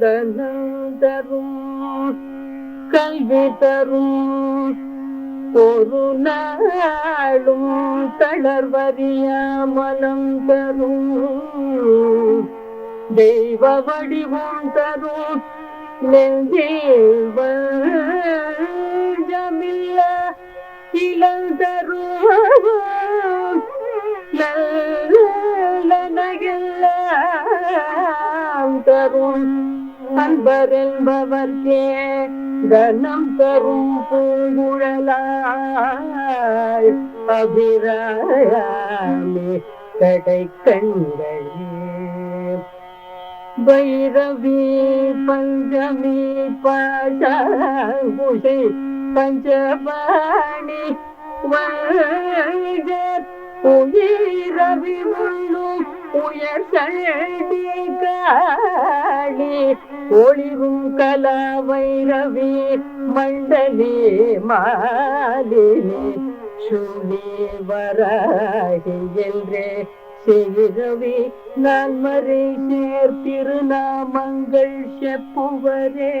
தனம் தரும் கல்வி தரும். ஒரு நாளும் தளர்வறிய மனம் தரும். தெய்வ வடிவம் தரும். நெஞ்சில் வஞ்சமில்ல இளந்தரும் தரும் அன்பர் என்பவர்க்கே தனம் தரும் பூங்குழலாய் அபிராமே கடை கண்களே. பைரவி பஞ்சமி பாஷை பஞ்சபாணி வல்கர் உயிரவி முள்ளும் காளி ஒளிரும் கலா வைரவி மண்டலி மாலினி சுனி வராகி என்றே செய்கவி நான் மறை சேர் திருநாமங்கள் செப்புவரே.